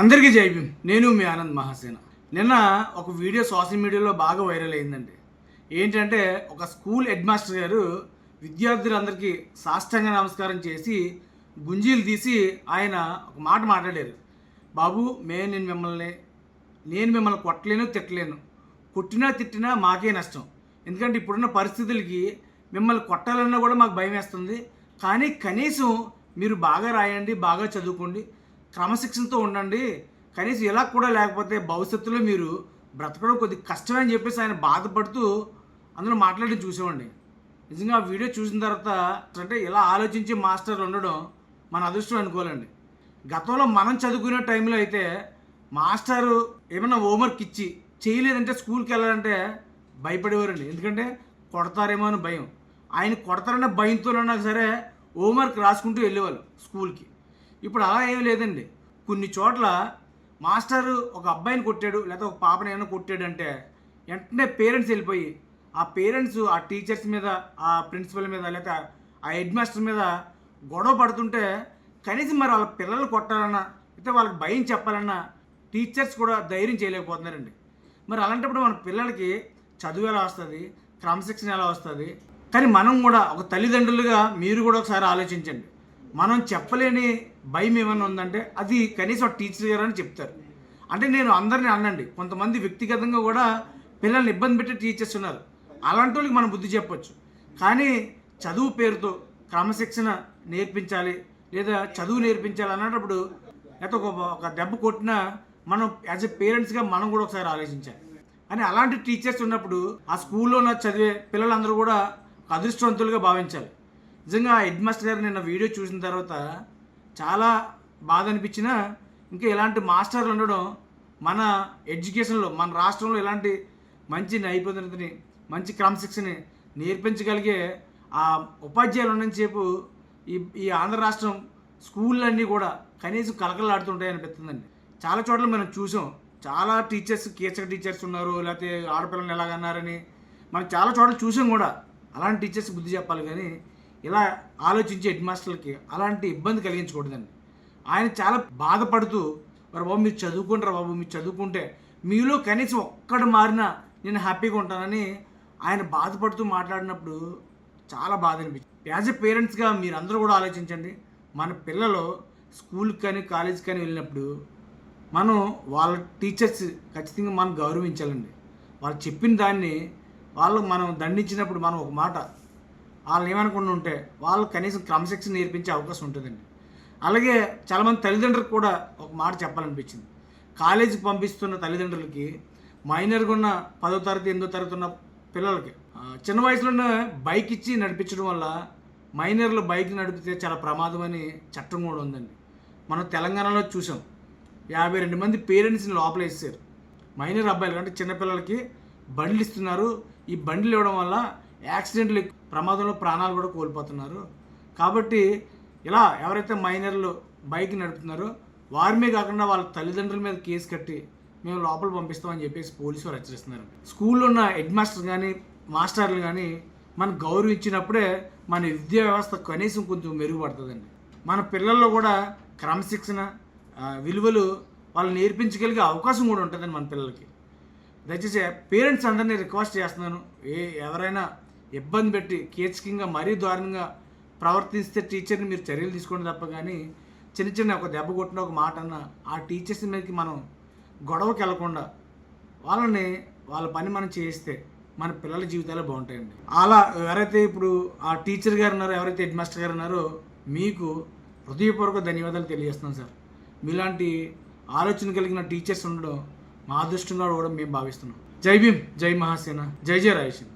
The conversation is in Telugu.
అందరికీ జై భీమ్. నేను మీ ఆనంద్ మహాసేన. నిన్న ఒక వీడియో సోషల్ మీడియాలో బాగా వైరల్ అయిందండి. ఏంటంటే ఒక స్కూల్ హెడ్ మాస్టర్ గారు విద్యార్థులందరికీ సాష్టంగ నమస్కారం చేసి గుంజీలు తీసి ఆయన ఒక మాట మాట్లాడారు. బాబు మే నేను మిమ్మల్ని నేను మిమ్మల్ని కొట్టలేను తిట్టలేను. కొట్టినా తిట్టినా మాకే నష్టం. ఎందుకంటే ఇప్పుడున్న పరిస్థితులకి మిమ్మల్ని కొట్టాలన్నా కూడా మాకు భయం వేస్తుంది కానీ కనీసం మీరు బాగా రాయండి బాగా చదువుకోండి క్రమశిక్షణతో ఉండండి. కనీసం ఇలా కూడా లేకపోతే భవిష్యత్తులో మీరు బ్రతకడం కొద్ది కష్టమే అని చెప్పేసి ఆయన బాధపడుతూ అందులో మాట్లాడి చూసేవాడిని. నిజంగా ఆ వీడియో చూసిన తర్వాత అంటే ఇలా ఆలోచించి మాస్టర్లు ఉండడం మన అదృష్టం అనుకోవాలండి. గతంలో మనం చదువుకునే టైంలో అయితే మాస్టారు ఏమైనా హోంవర్క్ ఇచ్చి చేయలేదంటే స్కూల్కి వెళ్ళాలంటే భయపడేవారండి. ఎందుకంటే కొడతారేమో అని భయం. ఆయన కొడతారనే భయంతోనన్నా సరే హోంవర్క్ రాసుకుంటూ వెళ్ళేవాళ్ళు స్కూల్కి. ఇప్పుడు అలా ఏం లేదండి. కొన్ని చోట్ల మాస్టర్ ఒక అబ్బాయిని కొట్టాడు లేదా ఒక పాపని ఏమైనా కొట్టాడు అంటే వెంటనే పేరెంట్స్ వెళ్ళిపోయి ఆ పేరెంట్స్ ఆ టీచర్స్ మీద ఆ ప్రిన్సిపల్ మీద లేదా ఆ హెడ్ మాస్టర్ మీద గొడవ పడుతుంటే కనీసం మరి వాళ్ళ పిల్లలు కొట్టాలన్నా అయితే వాళ్ళకి భయం చెప్పాలన్నా టీచర్స్ కూడా ధైర్యం చేయలేకపోతున్నారండి. మరి అలాంటప్పుడు మన పిల్లలకి చదువు ఎలా వస్తుంది క్రమశిక్షణ ఎలా వస్తుంది? కానీ మనం కూడా ఒక తల్లిదండ్రులుగా మీరు కూడా ఒకసారి ఆలోచించండి. మనం చెప్పలేని భయం ఏమైనా ఉందంటే అది కనీసం టీచర్ గారు అని చెప్తారు. అంటే నేను అందరిని అనండి. కొంతమంది వ్యక్తిగతంగా కూడా పిల్లల్ని ఇబ్బంది పెట్టే టీచర్స్ ఉన్నారు. అలాంటి వాళ్ళకి మనం బుద్ధి చెప్పొచ్చు. కానీ చదువు పేరుతో క్రమశిక్షణ నేర్పించాలి లేదా చదువు నేర్పించాలి అన్నప్పుడు లేకపోతే ఒక ఒక దెబ్బ కొట్టినా మనం యాజ్ ఎ పేరెంట్స్గా మనం కూడా ఒకసారి ఆలోచించాలి. అని అలాంటి టీచర్స్ ఉన్నప్పుడు ఆ స్కూల్లో నా చదివే పిల్లలందరూ కూడా అదృష్టవంతులుగా భావించాలి. నిజంగా హెడ్ మాస్టర్ గారు నిన్న వీడియో చూసిన తర్వాత చాలా బాధ అనిపించినా ఇంకా ఇలాంటి మాస్టర్లు ఉండడం మన ఎడ్యుకేషన్లో మన రాష్ట్రంలో ఇలాంటి మంచి నైపుణ్యతని మంచి క్రమశిక్షణని నేర్పించగలిగే ఆ ఉపాధ్యాయులు ఉన్నంతసేపు ఈ ఈ ఆంధ్ర రాష్ట్రం స్కూళ్ళన్నీ కూడా కనీసం కలకలాడుతుంటాయి అనిపిస్తుందండి. చాలా చోట్ల మనం చూసాం. చాలా టీచర్స్ కీచక టీచర్స్ ఉన్నారు లేకపోతే ఆడపిల్లలు ఎలాగన్నారని మనం చాలా చోట్ల చూసాం కూడా. అలాంటి టీచర్స్ బుద్ధి చెప్పాలి కానీ ఇలా ఆలోచించే హెడ్ మాస్టర్లకి అలాంటి ఇబ్బంది కలిగించకూడదండి. ఆయన చాలా బాధపడుతూ మరి బాబు మీరు చదువుకుంటారా బాబు? మీరు చదువుకుంటే మీలో కనీసం ఒక్కడు మారినా నేను హ్యాపీగా ఉంటానని ఆయన బాధపడుతూ మాట్లాడినప్పుడు చాలా బాధ అనిపించింది. యాజ్ ఎ పేరెంట్స్గా మీరందరూ కూడా ఆలోచించండి. మన పిల్లలు స్కూల్కి కానీ కాలేజీకి కానీ వెళ్ళినప్పుడు మనం వాళ్ళ టీచర్స్ ఖచ్చితంగా మనం గౌరవించాలండి. వాళ్ళు చెప్పిన దాన్ని వాళ్ళు మనం దండించినప్పుడు మనం ఒక మాట వాళ్ళని ఏమనుకుని ఉంటే వాళ్ళు కనీసం క్రమశిక్షణ నేర్పించే అవకాశం ఉంటుందండి. అలాగే చాలామంది తల్లిదండ్రులకు కూడా ఒక మాట చెప్పాలనిపించింది. కాలేజీకి పంపిస్తున్న తల్లిదండ్రులకి మైనర్గా ఉన్న పదో తరగతి ఎనిమిదో తరగతి ఉన్న పిల్లలకి చిన్న వయసులోనే బైక్ ఇచ్చి నడిపించడం వల్ల మైనర్లు బైక్ నడిపితే చాలా ప్రమాదం అని చట్టం కూడా ఉందండి. మనం తెలంగాణలో చూసాం. యాభై రెండు మంది పేరెంట్స్ని లోపల వేసారు మైనర్ అబ్బాయిలు అంటే చిన్నపిల్లలకి బండ్లు ఇస్తున్నారు. ఈ బండ్లు ఇవ్వడం వల్ల యాక్సిడెంట్లు ప్రమాదంలో ప్రాణాలు కూడా కోల్పోతున్నారు. కాబట్టి ఇలా ఎవరైతే మైనర్లు బైక్ నడుపుతున్నారో వారిమే కాకుండా వాళ్ళ తల్లిదండ్రుల మీద కేసు కట్టి మేము లోపల పంపిస్తామని చెప్పేసి పోలీసు వారు హెచ్చరిస్తున్నారు. స్కూల్లో ఉన్న హెడ్ మాస్టర్ కానీ మాస్టర్లు కానీ మనం గౌరవించినప్పుడే మన విద్యా వ్యవస్థ కనీసం కొంచెం మెరుగుపడుతుందండి. మన పిల్లల్లో కూడా క్రమశిక్షణ విలువలు వాళ్ళు నేర్పించగలిగే అవకాశం కూడా ఉంటుందండి మన పిల్లలకి. దయచేసి పేరెంట్స్ అందరినీ రిక్వెస్ట్ చేస్తున్నాను ఏ ఎవరైనా ఇబ్బంది పెట్టి కీచకంగా మరీ దారుణంగా ప్రవర్తిస్తే టీచర్ని మీరు చర్యలు తీసుకోండి తప్ప కానీ చిన్న చిన్న ఒక దెబ్బ కొట్టిన ఒక మాట అన్న ఆ టీచర్స్ మీదకి మనం గొడవకి వెళ్ళకుండా వాళ్ళని వాళ్ళ పని మనం చేయిస్తే మన పిల్లల జీవితాలు బాగుంటాయండి. అలా ఎవరైతే ఇప్పుడు ఆ టీచర్ గారు ఉన్నారో ఎవరైతే హెడ్ మాస్టర్ గారు ఉన్నారో మీకు హృదయపూర్వక ధన్యవాదాలు తెలియజేస్తున్నాం సార్. మీలాంటి ఆలోచన కలిగిన టీచర్స్ ఉండడం మా అదృష్టంగా కూడా మేము భావిస్తున్నాం. జై భీమ్ జై మహాసేన జై జై రాయసేన